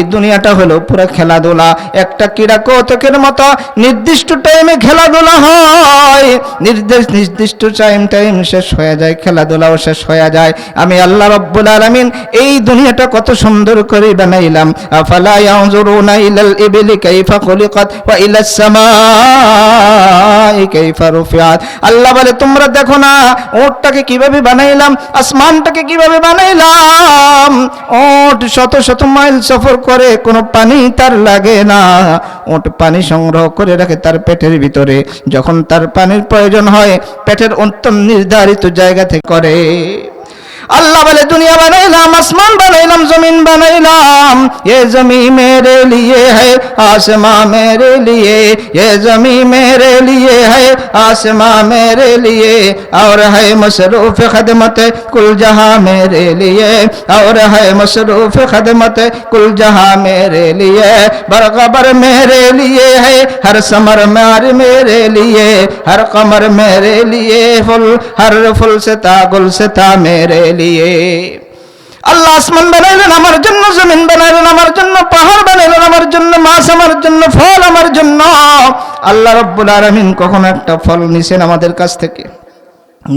এই দুনিয়াটা হলো পুরো খেলাধুলা। একটা ক্রীড়া কৌতুকের মতো নির্দিষ্ট টাইমে খেলাধুলা হয়। নির্দেশ, নির্দিষ্ট টাইম টাইম শেষ হয়ে যায়, খেলাধুলাও শেষ হয়ে যায়। আমি আল্লাহ রব্বুল আলামিন এই দুনিয়াটা কত সুন্দর করে বানাইলাম। আফালা ইলাল ইবলি কাইফা খুলিকাত ওয়া ইলাস সামাই কাইফা রুফিআত আল্লাহ বলে, তোমরা দেখো না ওটটাকে কীভাবে বানাইলাম, আসমানটাকে কীভাবে বানাইলাম ওট শত শত মাইল সফর করে, কোনো পানি তার লাগে না। ওট পানি সংগ্রহ করে রাখে তার পেটের ভিতরে। যখন তার পানির প্রয়োজন হয়, পেটের অন্তম নির্ধারিত জায়গা থেকে করে। اللہ بلے دنیا بنائلام آسمان بنائلام زمین بنائلام یہ زمین میرے لیے ہے آسماں میرے لیے یہ زمین میرے لیے ہے آسماں میرے لیے اور ہے مصروف خدمت کل جہاں میرے لیے اور ہے مصروف خدمت کل جہاں میرے لیے برغبر میرے لیے ہے ہر سمر مار میرے لیے ہر قمر میرے لیے فل ہر فل ستا گل ستا میرے लिए আল্লাহ আসমান বানাইলেন আমার জন্য, জমিন বানাইলেন আমার জন্য, পাহাড় বানাইলেন আমার জন্য, মাছ আমার জন্য, ফল আমার জন্য। আল্লাহ রব্বুল আরামিন কখনো একটা ফল নিছেন আমাদের কাছ থেকে।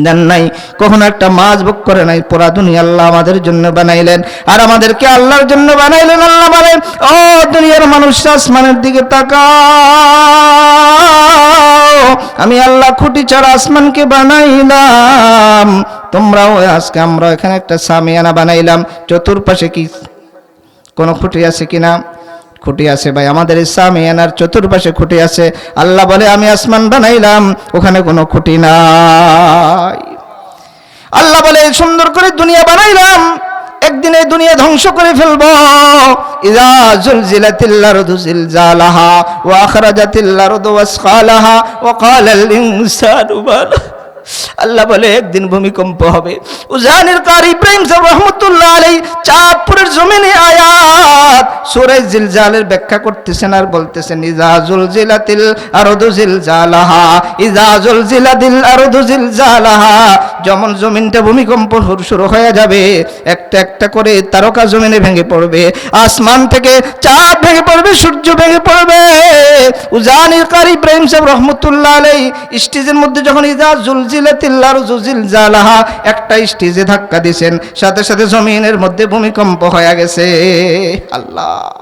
দেন নাই, কখনো একটা মাছ ভোগ করে নাই, পুরা দুনিয়া আল্লাহ আমাদের জন্য বানাইলেন। আর আমাদেরকে আল্লাহর জন্য বানাইলেন, আল্লাহ বলে ও দুনিয়ার মানুষ, আসমানের দিকে তাকাও। আমি আল্লাহ খুঁটি ছাড়া আসমানকে বানাইলাম। তোমরাও আজকে আমরা এখানে একটা সামিয়ানা বানাইলাম। চতুর্পাশে কি কোনো খুঁটি আছে কিনা? খুঁটি আছে, ভাই। আমাদের এই সামিয়ানার চতুর্পাশে খুঁটি আছে। আল্লাহ বলে, আমি আসমান বানাইলাম, ওখানে কোনো খুঁটি নাই। আল্লাহ বলে সুন্দর করে দুনিয়া বানাইলাম, একদিন এই দুনিয়া ধ্বংস করে ফেলব। ইজা জুলজিলাতিল আরদু জিলজালাহা, ওয়া আখরাজাতিল আরদু ওয়াসকালাহা ওয়া ক্বালাল ইনসানু মালা আল্লাহ বলে, একদিন ভূমিকম্প হবে। উজানির কার ইব্রাহিম সাহেব রহমতুল্লাহ আলাই চাঁদপুরের জমিনে আয়াত সূরা জিলজালের ব্যাখ্যা করতেছেন আর বলতেছেন ইজা জুলজিলাতিল আরদু জিলজালাহা ইজা জুলজিলাতিল আরদু জিলজালাহা। যেমন জমিনটা ভূমিকম্প শুরু হয়ে যাবে, একটা একটা করে তারকা জমিনে ভেঙে পড়বে, আসমান থেকে চাঁদ ভেঙে পড়বে, সূর্য ভেঙে পড়বে। উজানির কার ইব্রাহিম সাহেব রহমতুল্লাহ আলাই স্টেজের মধ্যে যখন ইজা জুলজিলাতিল্লার জুজিল জালাহা একটা স্টেজে ধাক্কা দিয়েছেন সাথে সাথে জমিনের মধ্যে ভূমিকম্প হয়ে গেছে। আল্লাহ।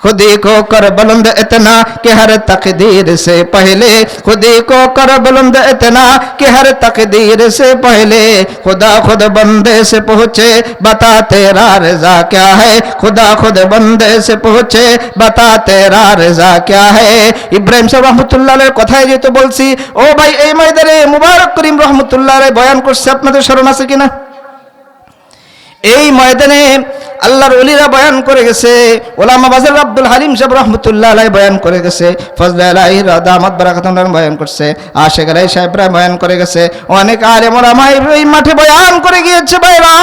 खुदी को कर बुलंद इतना कि हर तकदीर से पहले खुदी को कर बुलंद इतना कि हर तकदीर से पहले खुदा खुद बंदे से पहुँचे बता तेरा रजा क्या है खुदा खुद बंदे से पहुँचे बता तेरा रजा क्या है ইব্রাহিম সাহেব রহমতুল্লাহ কথায় যেহেতু বলছি ও ভাই এই ময়দানে মুবারক করিম রহমতুল্লাহ বয়ান করছে আপনাদের স্মরণ আছে কিনা এই ময়দানে আল্লাহর অলিরা বয়ান করে গেছে, ওলামা বাজার আব্দুল হালিম সাহেব রহমতুল্লাহ আলাই বয়ান করে গেছে, ফজলে আলাই রাদা আহমদ বারাকাতন বয়ান করছে, আশেখ আলাই সাহেব রায় বয়ান করে গেছে, অনেক আরে মোলামাই এই মাঠে বয়ান করে গিয়েছে বাইরা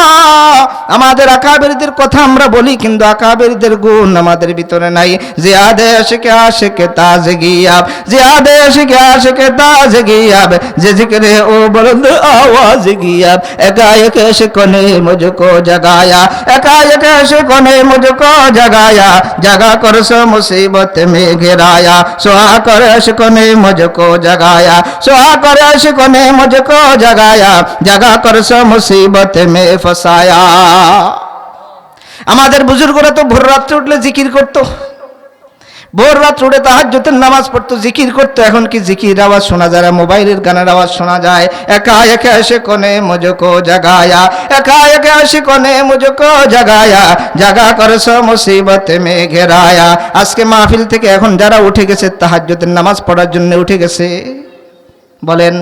আমাদের আকাবেরিদের কথা আমরা বলি, কিন্তু আকাবেরিদের গুণ আমাদের ভিতরে নাই। যে আদেশ কে আশেখে কে তাজ গিয়াব যে আদেশ কে আশেখে কে তাজ গিয়াব যে জিকরে ও বলন্দ আওয়াজ গিয়াব একা একে সে কনে জাগায়া, একা একে इश्क ने मुझको जगाया जगा कर सो मुसीबत में गिराया सुहा कर इश्क ने मुझको जगाया सुहा कर इश्क ने मुझको जगाया जगा कर सो मुसीबत में फसाया আমাদের বুজুর্গরা তো ভোর রাত্রে উঠলে জিকির করতো ভোর রাত উঠে তাহাজ্জুদের নামাজ পড়তো, জিকির করতো। এখন কি জিকির আওয়াজ শোনা যায়? মোবাইলের গানের আওয়াজ শোনা যায়? একা একা এসে কোনে মুঝকো জাগায়া। একা একা এসে কোনে মুঝকো জাগায়া। জাগা করেছ মুসিবত মে ঘেরায়া। আজকে মাহফিল থেকে এখন যারা উঠে গেছে, তাহাজ্জুদের নামাজ পড়ার জন্য উঠে গেছে। বলেন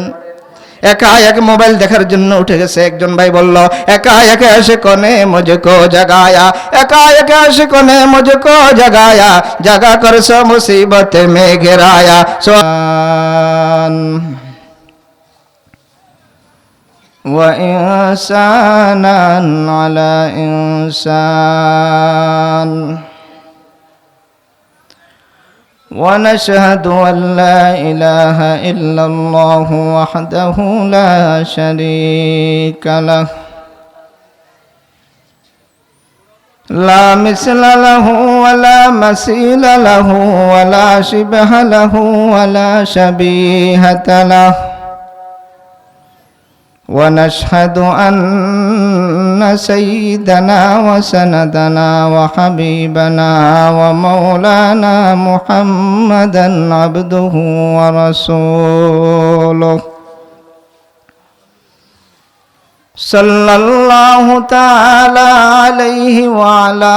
একা এক মোবাইল দেখার জন্য উঠে গেছে একজন ভাই বলল একা একা এসে কোনে মুঝকো জাগায়া একা একা এসে কোনে মুঝকো জাগায়া জাগা করছ মুসিবত মে ঘেরায়া সোয়ান وإنسانا على إنسان ونشهد أن لا إله إلا الله وحده لا شريك له. لا مثل له ولا مثيل له ولا شبه له ولا شبيهة له. ونشهد أن سيدنا وسندنا وحبيبنا ومولانا محمدا عبده ورسوله. صلى الله تعالى عليه وعلى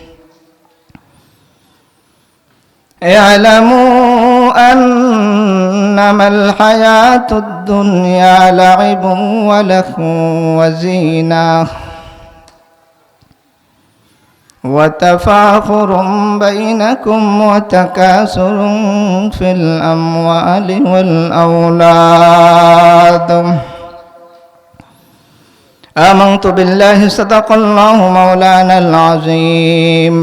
اعلموا أنما الحياة الدنيا لعب ولهو وزينة وتفاخر بينكم وتكاثر في الأموال والأولاد. آمنت بالله صدق الله مولانا العظيم.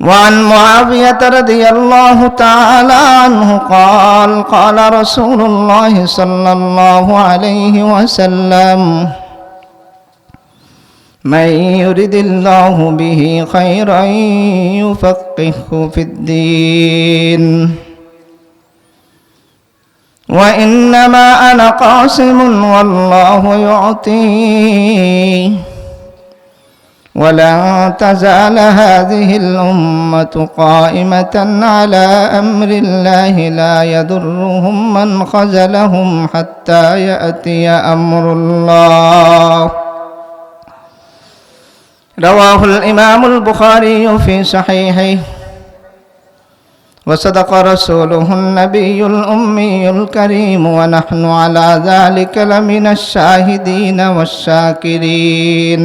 وعن معاوية رضي الله تعالى عنه قال قال رسول الله صلى الله عليه وسلم من يرد الله به خيرا يفقهه في الدين. وإنما أنا قاسم والله يعطي. ولن تزال هذه الأمة قائمة على أمر الله لا يضرهم من خزلهم حتى يأتي أمر الله. رواه الإمام البخاري في صحيحه. وصدق رسوله النبي الأمي الكريم ونحن على ذلك لمن الشاهدين والشاكرين.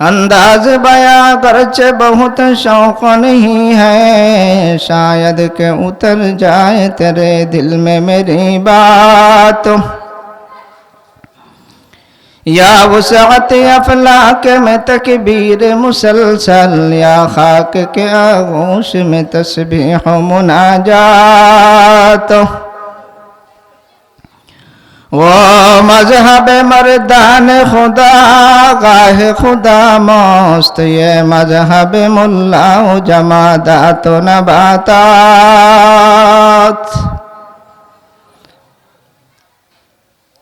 انداز بیا گرچہ بہت شوق نہیں ہے۔ شاید کہ اتر جائے تیرے دل میں میری بات۔ یا وسعت افلاک میں تکبیر مسلسل، یا خاک کے آغوش میں تسبیح و مناجات۔ মজহব মরদান খুদা, গাহ খুদা মস্ত মজহব মুল্লাও জমাদা তো নবাত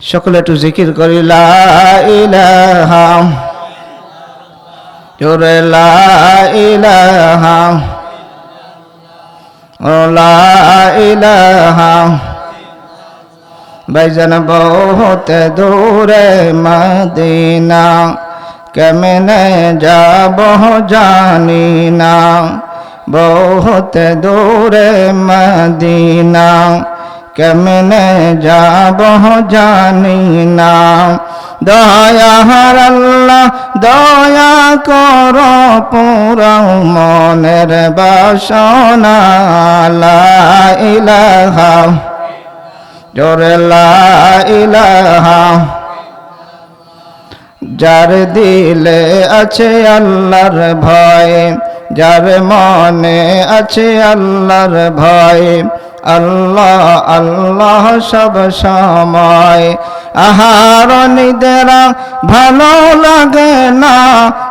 সকলে একটু জিকির করিলা ইলাহাম জোরে ইলাহাম ও ইলাহাম ভাইজান বহুত দূরে মদিনা, কেমনে যাব জানি না। বহুত দূরে মদিনা, কেমনে যাব জানি না। দয়াহার আল্লাহ, দয়া কর পুরাও মনের বাসনা ইলাহা জোরে ইলাহা, যার দিলে আছে আল্লাহর ভয়, যার মনে আছে আল্লাহর ভয়। আল্লাহ আল্লাহ সব সময়। আহার নিদেরা ভালো লাগে না,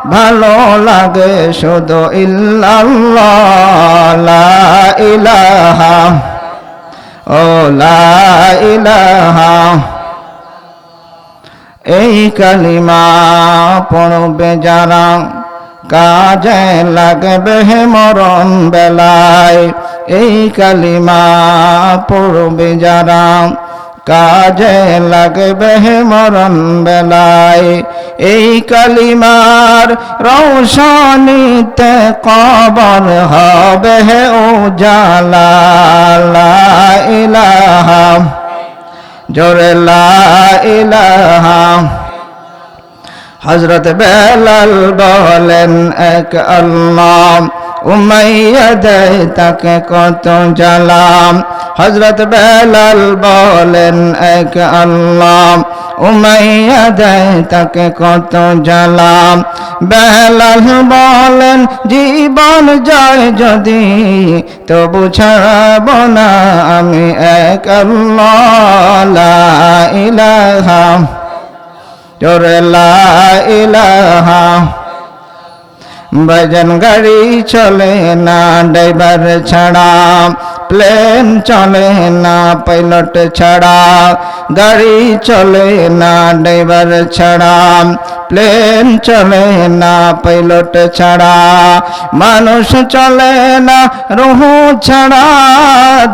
ভালো লাগে শুধু ইল্লাল্লাহ ইলাহা। ও লাইলাহা এই কালিমা পড়বে যারা কাজে লাগবে মরণ বেলায়। এই কালিমা পড়বে যারা কাজে লাগবে মরণ বেলায়। এই কালিমার রৌশনীতে কবর হবে ও জালা লা ইলাহা, জোরে ইলাহা। হজরত বেলাল বলেন, এক আল্লাহ উমাইয়া দেয় তাকে কত জ্বালাম। হজরত বেলাল বলেন, এক আল্লাহ উমাইয়া দেয় তাকে কত জ্বালাম? বেলাল বলেন, জীবন যায় যদি, তবু ছাড়ব না আমি এক আল্লাহ। ইলাহা জোরে লা ইলাহা। ভজন গাড়ি চলে না ড্রাইভার ছাড়া প্লেন চলে না পাইলট ছাড়া গাড়ি চলে না ড্রাইভার ছাড়া প্লেন চলে না পাইলট ছাড়া মানুষ চলে না রুহু ছাড়া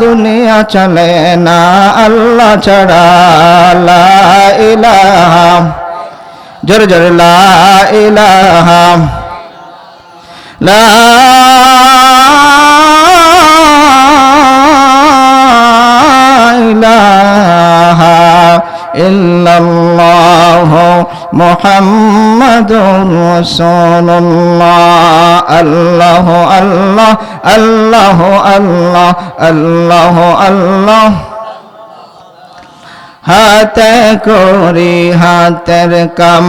দুনিয়া চলে না আল্লাহ ছাড়া লা ইলাহা জোরে জোরে লা ইলাহা لا إله إلا الله محمد رسول الله الله الله الله الله الله الله হাতে করি হাতের কাম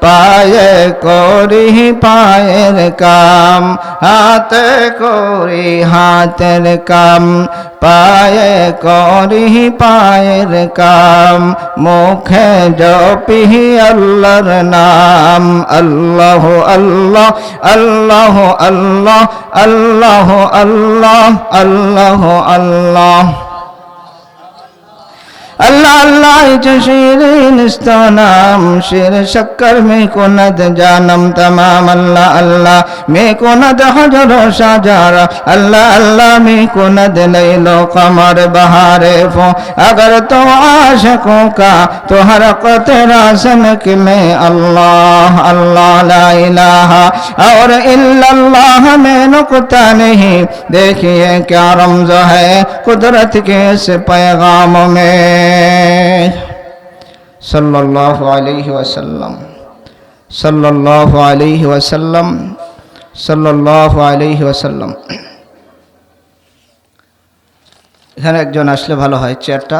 পায়ে করি, পায়ের কাম, হাতে করি, হাতের কাম। পায়ে করি, পায়ের কাম, মুখে জপি আল্লাহর নাম। আল্লাহ আল্লাহ আল্লাহ আল্লাহ আল্লাহ আল্লাহ আল্লাহ আল্লাহ। اللہ اللہ چشیری نشتو شیر شکر میں کند جانم، تمام اللہ اللہ میں کند حجر و شاجار اللہ اللہ میں کند لیل و قمر، بہار فو اگر تو عاشقوں کا، تو حرق تیرا سنک میں اللہ اللہ لا الہ اور الا اللہ میں نکتہ نہیں۔ دیکھیے کیا رمز ہے قدرت کے اس پیغام میں۔ সাল্লাহ আলহি ওয়াসাল্লাম। সাল্লাহ আলহি ওয়াসাল্লাম সাল্লাহ আলহি ওয়াসাল্লাম। এখানে একজন আসলে ভালো হয়, চেয়ারটা।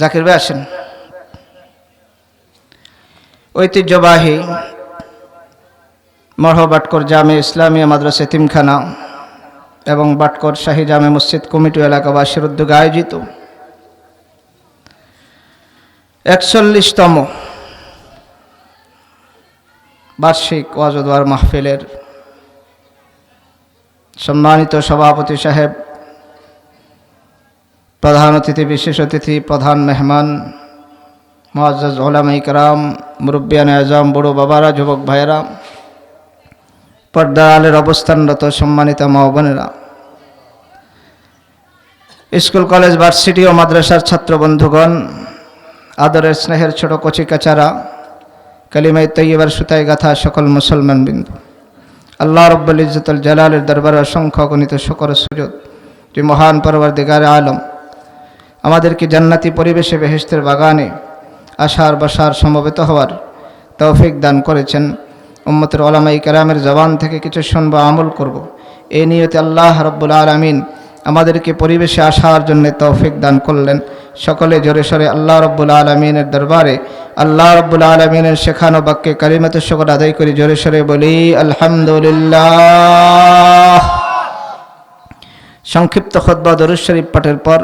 জাকির ভাই, আসেন। ঐতিহ্যবাহী মরহবাটকর জামে ইসলামিয়া মাদ্রাসা তিমখানা এবং বাটকর শাহী জামে মসজিদ কমিটি এলাকাবাসীর উদ্যোগে আয়োজিত। একচল্লিশতম বার্ষিক ওয়াজদার মাহফিলের সম্মানিত সভাপতি সাহেব, প্রধান অতিথি, বিশেষ অতিথি, প্রধান মেহমান মহাজ ওলামা ইকরাম মুরব্বিয়ান আজম, বড় বাবারা, যুবক ভাইয়েরা, পর্দা আলের অবস্থানরত সম্মানিত মা বোনেরা, স্কুল, কলেজ, ভার্সিটি ও মাদ্রাসার ছাত্র বন্ধুগণ আদরের স্নেহের ছোট কচি কাচারা কালিমাই তৈবার সুতায় গাথা সকল মুসলমান বিন্দু। আল্লাহ রব্বুল ইজ্জতুল জালালের দরবারে অসংখ্য গণিত শকর সুযোগ যে মহান পরবর্তীকার আলম, আমাদেরকে জান্নাতি পরিবেশে বেহেস্তের বাগানে আশার বাসার সমবেত হওয়ার তৌফিক দান করেছেন। উম্মতের ওলামাই কেরামের জবান থেকে কিছু শুনব, আমল করব। এই নিয়তে আল্লাহ রব্বুল আলমিন আমাদেরকে পরিবেশে আসার জন্য তৌফিক দান করলেন। সকলে জোরে সরে আল্লাহ রব্বুল আলমিনের দরবারে, আল্লাহ রব্বুল আলমিনের শেখানো বাক্যে কারিমত শকর আদায় করি, জোরে সরে বলি, আলহামদুলিল্লাহ। সংক্ষিপ্ত খদ্া দরুদ শরীফ পাঠের পর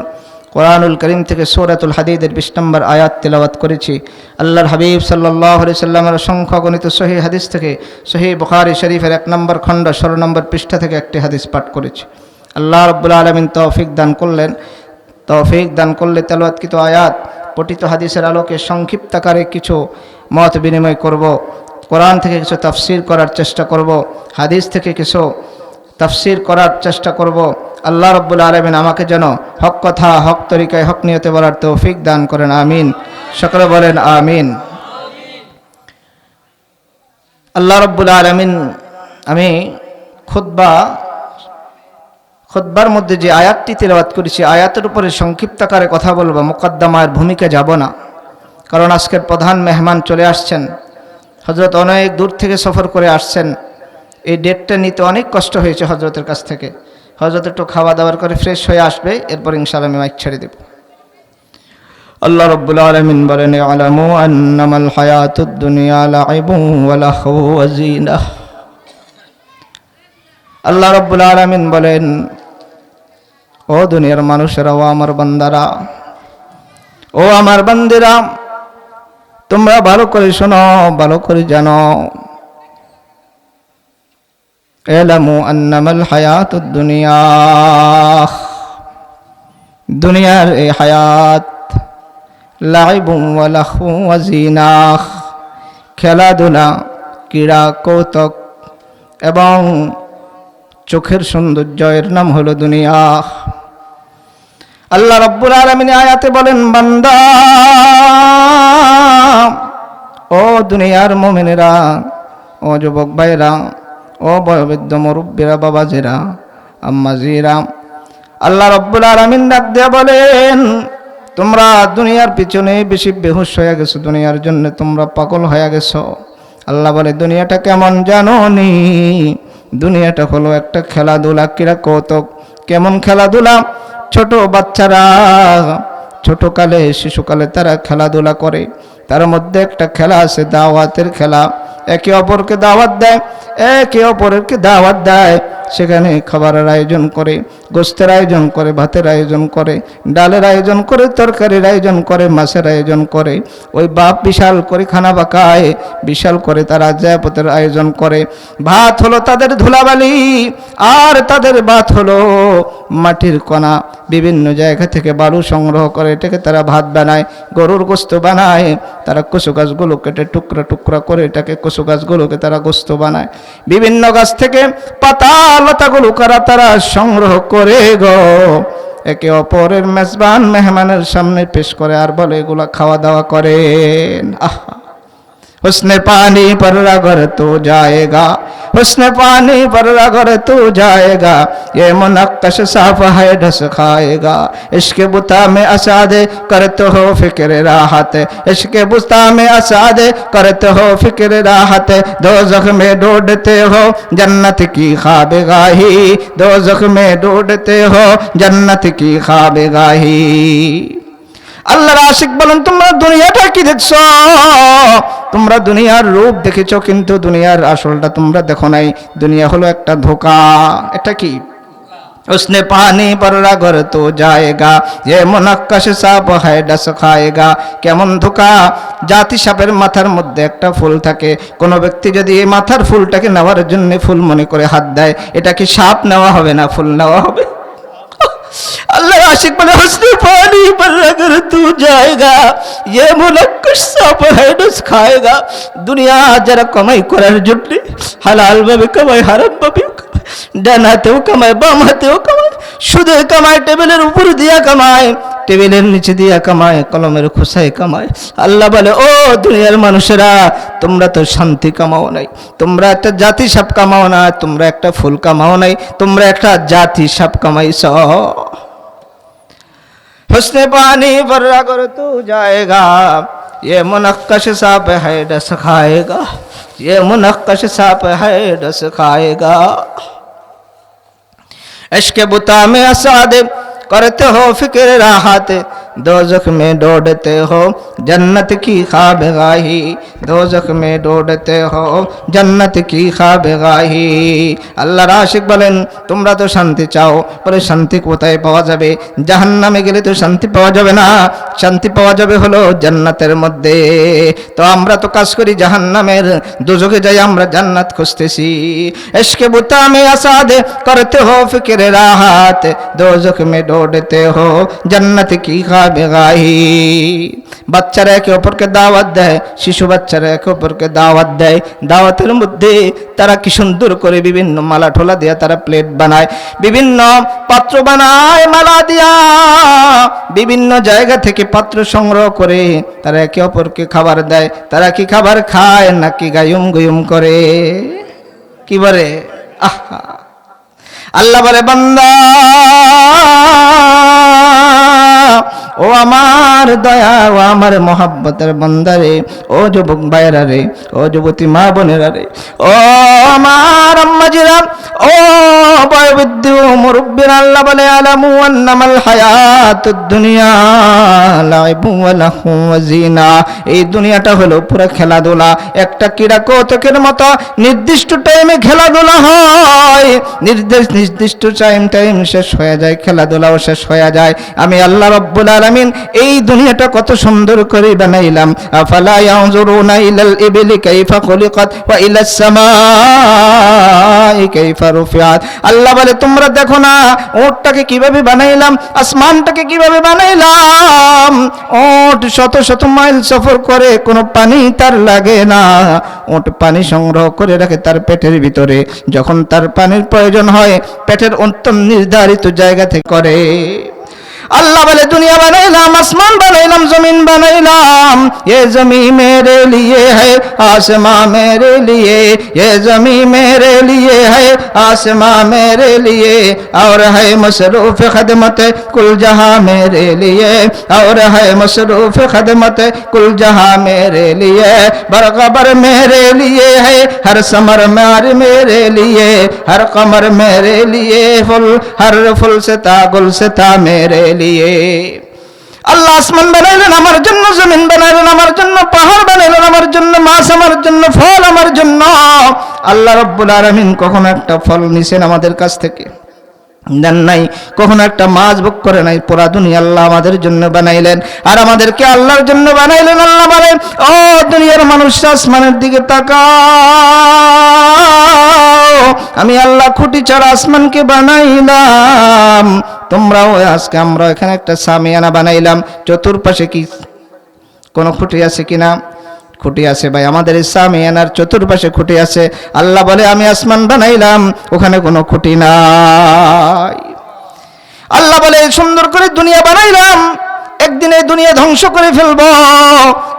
কোরআনুল করিম থেকে সৌরাতুল হাদিদের বিশ নম্বর আয়াত তেলাওয়াত করেছি। আল্লাহর হাবিব সাল্লাহ সাল্লামের অসংখ্য গণিত সহি হাদিস থেকে সহি বুখারি শরীফের এক নম্বর খণ্ড ষোলো নম্বর পৃষ্ঠা থেকে একটি হাদিস পাঠ করেছি। আল্লাহ রব্বুল আলমিন তৌফিক দান করলেন। তৌফিক দান করলে তেলাওয়াতকৃত আয়াত, পঠিত হাদিসের আলোকে সংক্ষিপ্ত আকারে কিছু মত বিনিময় করব। কোরআন থেকে কিছু তাফসির করার চেষ্টা করব। হাদিস থেকে কিছু তাফসির করার চেষ্টা করব। আল্লাহ রব্বুল আলমিন আমাকে যেন হক কথা, হক তরিকায়, হক নিয়তে বলার তৌফিক দান করেন। আমিন। সকলে বলেন আমিন। আল্লাহ রব্বুল আলমিন, আমি খুদ্া খুদ্বার মধ্যে যে আয়াতটি তেলাওয়াত করেছি আয়াতের উপরে সংক্ষিপ্ত আকারে কথা বলব, মোকদ্দমার ভূমিকা যাব না। কারণ আজকের প্রধান মেহমান চলে আসছেন। হজরত অনেক দূর থেকে সফর করে আসছেন। এই ডেটটা নিতে অনেক কষ্ট হয়েছে হজরতের কাছ থেকে। হজরত একটু খাওয়া দাওয়ার করে ফ্রেশ হয়ে আসবে, এরপর ইনশাল্লাহ আমি মাইক ছেড়ে দেব। আল্লাহ রব্বুল আলমিন বলেন আলামু আন্নামাল হায়াতুদ দুনিয়া লাইবু ওয়া লাহু আল্লাহ রব্বুল আলমিন বলেন, ও দুনিয়ার মানুষেরা, ও আমার বান্দারা, ও আমার বান্দিরা, তোমরা ভালো করে শোনো, ভালো করে জানো। এলামু আন্নামাল হায়াতুদ দুনিয়া। দুনিয়ার এই হায়াত লাইবু ওয়া লাহু ওয়া জিনাহ, খেলাধুলা, ক্রীড়া, কৌতুক এবং চোখের সৌন্দর্য এর নাম হলো দুনিয়া। আল্লাহ রব্বুল আলমিন আয়াতে বলেন, বান্দা, ও দুনিয়ার মোমেনেরা, ও যুবক ভাইরা ও বয়োবৃদ্ধ মুরব্বীরা, বাবাজিরা, আম্মাজিরা, আল্লাহ রব্বুল আলমিন ডাক দিয়ে বলেন, তোমরা দুনিয়ার পিছনে বেশি বেহুশ হয়ে গেছো, দুনিয়ার জন্য তোমরা পাগল হয়ে গেছো। আল্লাহ বলে, দুনিয়াটা কেমন জানো নি দুনিয়াটা হলো একটা খেলাধুলা ক্রীড়া কৌতুক কেমন খেলাধুলা? ছোট বাচ্চারা, ছোটকালে, শিশুকালে তারা খেলাধুলা করে। তার মধ্যে একটা খেলা আছে, দাওয়াতের খেলা। একে অপরকে দাওয়াত দেয়, একে অপরকে দাওয়াত দেয়। সেখানে খাবারের আয়োজন করে, গোস্তের আয়োজন করে, ভাতের আয়োজন করে, ডালের আয়োজন করে, তরকারির আয়োজন করে, মাছের আয়োজন করে। ওই বাপ বিশাল করে খানা বাকায়, বিশাল করে তারা জয়াপতের আয়োজন করে। ভাত হলো তাদের ধুলাবালি, আর তাদের ভাত হলো মাটির কণা। বিভিন্ন জায়গা থেকে বালু সংগ্রহ করে, এটাকে তারা ভাত বানায়, গরুর গোস্ত বানায়। তারা কচু গাছগুলো কেটে টুকরা টুকরা করে, এটাকে কচু গাছগুলোকে তারা গোস্ত বানায়। বিভিন্ন গাছ থেকে পাতা লতাগুলো উকারা তারা সংগ্রহ করে গো। একে অপরের মেজবান মেহমানের সামনে পেশ করে আর বলে, এগুলা খাওয়া দাওয়া করেন। আহা। حسن پانی پر رگر تو جائے گا۔ حسن پانی پر رگر تو جائے گا۔ یہ منقش صاف ہے، ڈھس کھائے گا۔ عشق بتا میں اساد کرتے ہو فکر راحت۔ عشق بتا میں اساد کرتے ہو فکر راحت۔ دو زخمیں ڈوڈتے ہو جنت کی خواب گاہی دو زخمیں ڈوڈتے ہو جنت کی خواب گاہی আল্লাহর আশিক বলেন তোমরা দুনিয়াটা কি দেখছো তোমরা দুনিয়ার রূপ দেখেছো কিন্তু দুনিয়ার আসলটা তোমরা দেখো নাই দুনিয়া হলো একটা ধোকা এটা কি उसने पानी पर रगर तो जाएगा ये মুনাক্কাশ সাপ হয় ডাস খায়েগা কেমন ধোকা জাতি সাপের মাথার মধ্যে একটা ফুল থাকে কোন ব্যক্তি যদি এই মাথার ফুলটাকে নেওয়ার জন্য ফুল মনে করে হাত দেয় এটা কি সাপ নেওয়া হবে না ফুল নেওয়া হবে अल्लाह आशिक बने हंसने पानी पर अगर तू जाएगा ये मुनक्कश सब है डस खाएगा দুনিয়া যারা কামাই করার জন্য হালাল ভাবে কামাই হারাম ভাবে কামায় ডান হাতেও কামায় বাম হাতেও কামায় শুধু কামায় টেবিলের উপর দিয়া কামায় টেবিলের নিচে দিয়া কামায় কলমের খোসায় কামায় আল্লাহ বলে ও দুনিয়ার মানুষেরা তোমরা তো শান্তি কামাও নাই তোমরা একটা জাতি সাপ কামাও না তোমরা একটা ফুল কামাও নাই তোমরা একটা জাতি সাপ কামাইছ حسن پانی برا کر تو جائے گا، یہ منقش ساپ ہے ڈس کھائے گا، یہ منقش پہ ہے ڈس کھائے گا۔ عشق بتا میں اساد کرتے ہو فکر راحت दोजख में डोड़ते हो जन्नत की खाबगाही दोजख में डोड़ते हो जन्नत की খাবেগাহি আল্লাহর আশিক বলেন তোমরা তো শান্তি চাও বলে শান্তি কোথায় পাওয়া যাবে জাহান্নামে গেলে তো শান্তি পাওয়া যাবে না শান্তি পাওয়া যাবে হলো জান্নাতের মধ্যে তো আমরা তো কাজ করি জাহান্নামের দুজকে যাই আমরা জান্নাত খুঁজতেছি এসকে বুতা মে আসাদ করতে হো ফিকির রাহাত দোজখ মে ডোড়তে হো জন্নত কি খা বেগাহি বাচ্চারা একে অপরকে দাওয়াত দেয়, শিশু বাচ্চারা একে অপরকে দাওয়াত দেয়। দাওয়াতের মধ্যে তারা কি সুন্দর করে বিভিন্ন মালা ঠোলা তারা প্লেট বানায়, বিভিন্ন পাত্র বানায়, মালা দিয়া বিভিন্ন জায়গা থেকে পাত্র সংগ্রহ করে তারা একে অপরকে খাবার দেয়। তারা কি খাবার খায় নাকি গায়ুম গুয়ুম করে? কি বলে? আহা। আল্লাহ বলে, বান্দা ও আমার দয়া, ও আমার মহাব্বতের বন্দারে ও যুবক ভাইরা রে, ও যুবতী মা বোনেরা রে, ও আমার আম্মাজিরা, ও বয়বৃদ্ধ মুরব্বির, আল্লাহ বলে, আলামু আন্নামাল হায়াতুদ দুনিয়া, লাইবু লাহু জিনা এই দুনিয়াটা হলো পুরো খেলাধুলা। একটা ক্রীড়া কৌতুকের মতো নির্দিষ্ট টাইমে খেলাধুলা হয়। নির্দেশ, নির্দিষ্ট টাইম টাইম শেষ হয়ে যায়, খেলাধুলাও শেষ হয়ে যায়। আমি আল্লাহ রব্বুল আলামিন, এই দুনিয়াটা কত সুন্দর করে বানাইলাম। আফালা ইয়ানজুরুনা ইলাল ইবলি কাইফা খুলিকাত ওয়া ইলাস সামাই কাইফা রুফিআত। আল্লাহ বলে, তোমরা দেখো না, ওটটাকে কীভাবে বানাইলাম, আসমানটাকে কীভাবে বানাইলাম? ওট শত শত মাইল সফর করে, কোনো পানি তার লাগে না। ওট পানি সংগ্রহ করে রাখে তার পেটের ভিতরে। যখন তার পানির প্রয়োজন হয়, পেটের অন্তর নির্ধারিত জায়গা থেকে করে। اللہ بلے دنیا بنائلام آسمان بنائلام زمین بنائلام یہ زمین میرے لیے ہے آسمان میرے لیے یہ زمین میرے لیے ہے آسمان میرے لیے اور ہے مصروف خدمت کل جہاں میرے لیے اور ہے مصروف خدمت کل جہاں میرے لیے برغبر میرے لیے ہے ہر سمر مار میرے لیے ہر قمر میرے لیے فل ہر فل ستا گل ستا میرے মিলিয়ে আল্লাহ আসমান বানাইলেন আমার জন্য, জমিন বানাইলেন আমার জন্য, পাহাড় বানাইলেন আমার জন্য, মাছ আমার জন্য, ফল আমার জন্য। আল্লাহ রব্বুল আলমিন কখনো একটা ফল নিছেন আমাদের কাছ থেকে। দেন নাই, কখনো একটা মাছ ভোগ করে নাই, পুরা দুনিয়া আল্লাহ আমাদের জন্য বানাইলেন। আর আমাদেরকে আল্লাহর জন্য বানাইলেন, আল্লাহ বলে ও দুনিয়ার মানুষ, আসমানের দিকে তাকাও। আমি আল্লাহ খুঁটি ছাড়া আসমানকে বানাইলাম। তোমরাও আজকে আমরা এখানে একটা সামিয়ানা বানাইলাম। চতুর্পাশে কি কোনো খুঁটি আছে কিনা? খুঁটি আছে, ভাই। আমাদের এই সামিয়ানার চতুর্পাশে খুঁটি আছে। আল্লাহ বলে, আমি আসমান বানাইলাম, ওখানে কোনো খুঁটি নাই। আল্লাহ বলে সুন্দর করে দুনিয়া বানাইলাম, একদিন এই দুনিয়া ধ্বংস করে ফেলব।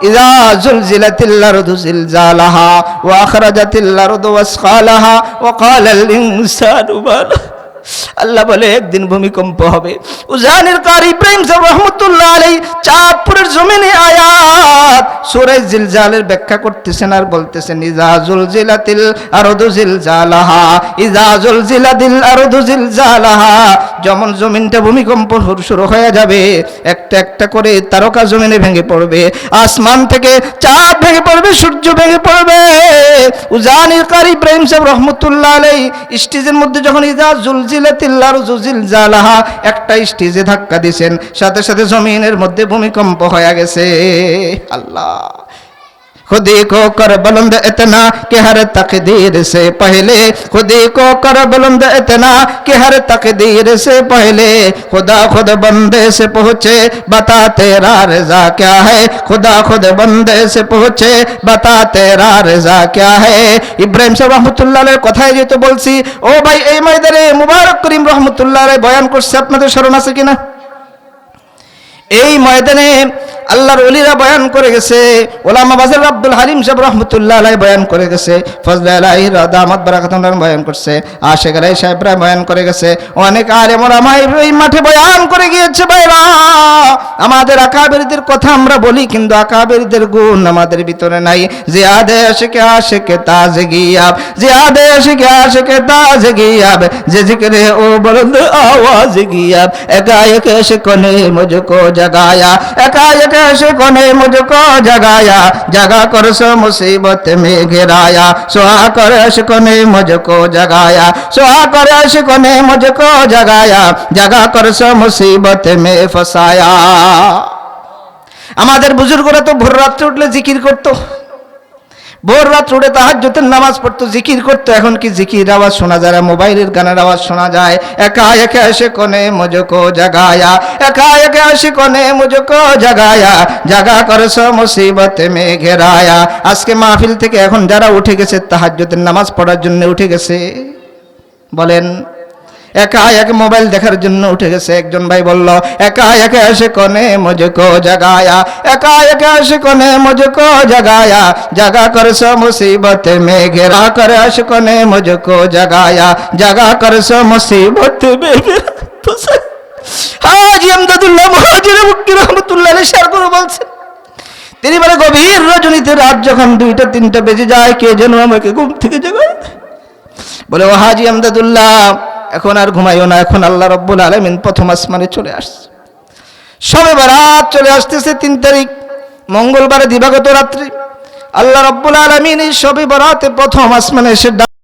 ইজা জুলজিলাতিল আরদু জিলজালাহা, ওয়া আখরাজাতিল আরদু ওয়াসকালাহা ওয়া ক্বালাল ইনসানু মালা আল্লাহ বলে, একদিন ভূমিকম্প হবে। উজানির কার ইব্রাহিম সাহেব রহমতুল্লাহ আলাই চাঁদপুরের জমিনে আয়াত সূরা জিলজালের ব্যাখ্যা করতেছেন আর বলতেছেন ইজাজুল জিলাতিল আরদু জিলজালাহা ইজাজুল জিলাতিল আরদু জিলজালাহা। যেমন জমিনটা ভূমিকম্প শুরু শুরু হয়ে যাবে, একটা একটা করে তারকা জমিনে ভেঙে পড়বে, আসমান থেকে চাঁদ ভেঙে পড়বে, সূর্য ভেঙে পড়বে। উজানির কার ইব্রাহিম সাহেব রহমতুল্লাহ আলাই স্টেজের মধ্যে যখন ইজা একটা স্টেজে ধাক্কা দিয়েছেন সাথে সাথে জমিনের মধ্যে ভূমিকম্প হয়ে গেছে। আল্লাহ। खुदी को कर बुलंद इतना कि हर तकदीर से पहले खुदी को कर बुलंद इतना कि हर तकदीर से पहले खुदा खुद बंदे से पहुँचे बता तेरा रजा क्या है खुदा खुद बंदे से पहुँचे बता तेरा रजा क्या है ইব্রাহিম সাহেব রহমতুল্লাহ কথায় যেহেতু বলছি ও ভাই এই ময়দানে মুবারক করিম রহমতুল্লাহ বয়ান করছে আপনাদের স্মরণ আছে কিনা এই ময়দানে আল্লাহর অলিরা বয়ান করে গেছে, ওলামা বাজার আব্দুল হালিম সাহেব রহমতুল্লাহ আলাই বয়ান করে গেছে, ফজলে আলাই রাদা আহমদ বারাকাতন বয়ান করছে আশেখ আলাই সাহেব রায় বয়ান করে গেছে, অনেক আলেম ওলামাই এই মাঠে বয়ান করে গিয়েছে ভাইরা। আমাদের আকাবেরিদের কথা আমরা বলি, কিন্তু আকাবেরিদের গুণ আমাদের ভিতরে নাই। যে আদেশ কে আসে তাজ গিয়াব যে আদেশ কে আসে তাজ গিয়াব যে জিকরে ও বলন্দ আওয়াজ গিয়াব একা একে সে মুজকো জাগায়া, একা একে इश्क ने मुझको जगाया जगा कर सो मुसीबत में गिराया सुहा कर इश्क ने मुझको जगाया सुहा कर इश्क ने मुझको जगाया जगा कर सो मुसीबत में फसाया আমাদের বুজুর্গরা তো ভোর রাত্রে উঠলে জিকির করতো ভোর রাত উঠে তাহাজ্জুদের নামাজ পড়তো, জিকির করতো। এখন কি জিকির আওয়াজ শোনা যায়? মোবাইলের গানের আওয়াজ শোনা যায়, একা একা এসে কোনে মুঝকো জাগায়া। একা একা এসে কোনে মুঝকো জাগায়া। জাগা করেছ মুসিবতে মে ঘেরায়া আজকে মাহফিল থেকে এখন যারা উঠে গেছে, তাহাজ্জুদের নামাজ পড়ার জন্য উঠে গেছে। বলেন একা এক মোবাইল দেখার জন্য উঠে গেছে। একজন ভাই বলল, একা একা এসে কনে মুঝকো জাগায়া, একা একা এসে কনে মুঝকো জাগায়া, জাগা করেছ মুসিবত মে ঘেরা করে এসে কনে মুঝকো জাগায়া, জাগা করেছ মুসিবত মে। হাজি আমদাদুল্লাহ, মহাজির মুক্তি রহমতুল্লাহ শেয়ার করে বলছেন তিনি বলে, গভীর রজনীতে রাত যখন দুইটা, তিনটা বেজে যায়, কে যেন আমাকে ঘুম থেকে জাগায় বলে ও হাজি আমদাদুল্লাহ এখন আর ঘুমাইও না, এখন আল্লাহ রব্বুল আলমিন প্রথম আসমানে চলে আসছে। সবে বারাত চলে আসতেছে তিন তারিখ, মঙ্গলবারে দিবাগত রাত্রি। আল্লাহ রব্বুল আলমিন এই সবে বারাতে প্রথম আসমানে এসে